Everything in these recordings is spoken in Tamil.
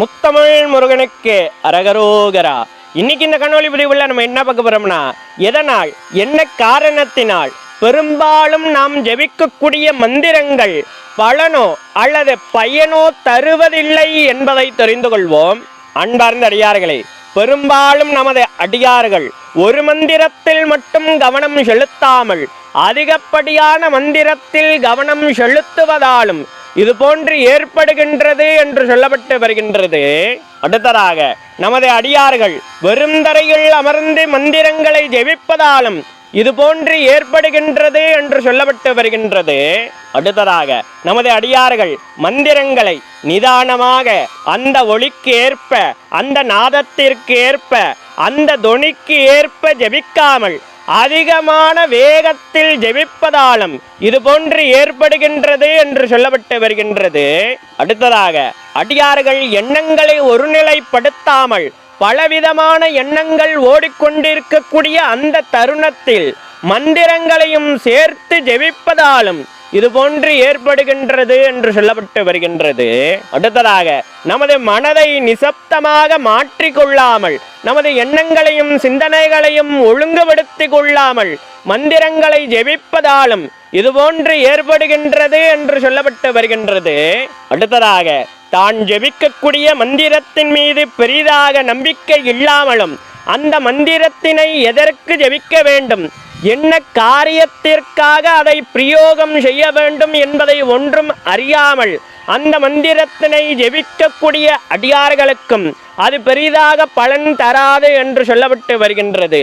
முத்தமிழ் முருகனுக்கு அரகரோகரா. இன்னைக்கு இந்த கண்ணொலி பதிவுல நம்ம என்ன பார்க்க போறோம்னா எதனால் என்ன காரணத்தினால் பெரும்பாலும் நாம் ஜெபிக்கக்கூடிய மந்திரங்கள் பலனோ அல்லது பயனோ தருவதில்லை என்பதை தெரிந்து கொள்வோம். அன்பார்ந்த அடியார்களே பெரும்பாலும் நமது அடியார்கள் ஒரு மந்திரத்தில் மட்டும் கவனம் செலுத்தாமல் அதிகப்படியான மந்திரத்தில் கவனம் செலுத்துவதாலும் இது போன்று ஏற்படுகின்றது என்று சொல்லப்பட்டு வருகின்றது. அடுத்ததாக நமது அடியார்கள் வெறும் தரையில் அமர்ந்து மந்திரங்களை ஜெபிப்பதாலும் இது போன்று ஏற்படுகின்றது என்று சொல்லப்பட்டு வருகின்றது. அடுத்ததாக நமது அடியார்கள் மந்திரங்களை நிதானமாக அந்த ஒளிக்கு ஏற்ப அந்த நாதத்திற்கு ஏற்ப அந்த தொனிக்கு ஏற்ப ஜெபிக்காமல் அதிகமான வேகத்தில் ஜெபிப்பதாலும் இது போன்று ஏற்படுகின்றது என்று சொல்லப்பட்டு வருகின்றது. அடுத்ததாக அடியார்கள் எண்ணங்களை ஒருநிலைப்படுத்தாமல் பலவிதமான எண்ணங்கள் ஓடிக்கொண்டிருக்கக்கூடிய அந்த தருணத்தில் மந்திரங்களையும் சேர்த்து ஜெபிப்பதாலும் இது போன்று ஏற்படுகின்றது என்று சொல்லப்பட்டு வருகின்றது. அடுத்ததாக நமது மனதை நிசப்தமாக மாற்றிக்கொள்ளாமல் நமது எண்ணங்களையும் சிந்தனைகளையும் ஒழுங்குபடுத்திக் கொள்ளாமல் மந்திரங்களை ஜெபிப்பதாலும் இது போன்று ஏற்படுகின்றது என்று சொல்லப்பட்டு வருகின்றது. அடுத்ததாக தான் ஜெபிக்கக்கூடிய மந்திரத்தின் மீது பெரிதாக நம்பிக்கை இல்லாமலும் அந்த மந்திரத்தினை எதற்கு ஜெபிக்க வேண்டும்? என்ன காரியத்திற்காக அதை பிரயோகம் செய்ய வேண்டும் என்பதை ஒன்றும் அறியாமல் அந்த மந்திரத்தினை ஜெபிக்கக்கூடிய அடியார்களுக்கும் அது பெரிதாக பலன் தராது என்று சொல்லப்பட்டு வருகின்றது.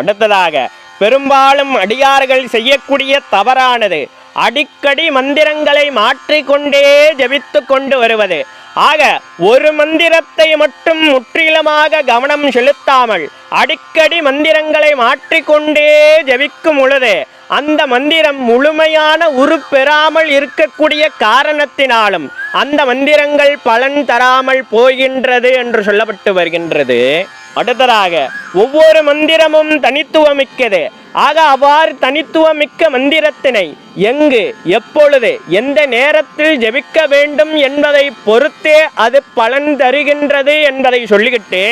அடுத்ததாக பெரும்பாலும் அடியார்கள் செய்யக்கூடிய தவறானது. அடிக்கடி மந்திரங்களை மாற்றிக்கொண்டே ஜெபித்து கொண்டு வருவது. ஆக ஒரு மந்திரத்தை மட்டும் முற்றிலுமாக கவனம் செலுத்தாமல் அடிக்கடி மந்திரங்களை மாற்றிக்கொண்டே ஜபிக்கும் பொழுது அந்த மந்திரம் முழுமையான உரு பெறாமல் இருக்கக்கூடிய காரணத்தினாலும் அந்த மந்திரங்கள் பலன் தராமல் போகின்றது என்று சொல்லப்பட்டு வருகின்றது. அடுத்ததாக ஒவ்வொரு மந்திரமும் தனித்துவமிக்கது. ஆக அவ்வாறு தனித்துவமிக்க மந்திரத்தினை எங்கு எப்பொழுது எந்த நேரத்தில் ஜெபிக்க வேண்டும் என்பதை பொறுத்தே அது பலன் தருகின்றது என்பதை சொல்லிக்கிட்டு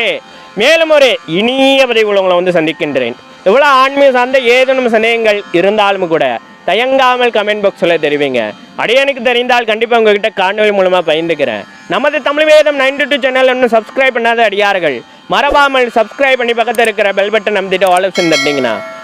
மேலும் ஒரு இனிய பதிவுகளை உங்களை வந்து சந்திக்கின்றேன். இவ்வளோ ஆன்மீக சார்ந்த ஏதேனும் சந்தேகங்கள் இருந்தாலும் கூட தயங்காமல் கமெண்ட் பாக்ஸில் தெரிவிங்க. அடியனுக்கு தெரிந்தால் கண்டிப்பாக உங்ககிட்ட காணொலி மூலமாக பயந்துக்கிறேன் நமது தமிழ் வேதம் நைன்டி டூ சேனல் இன்னும் சப்ஸ்கிரைப் பண்ணாத அடியார்கள் மறவாமல் சப்ஸ்கிரைப் பண்ணி பக்கத்தில் இருக்கிற பெல் பட்டன் நம்பிட்டு ஆலோசனை தட்டிங்கன்னா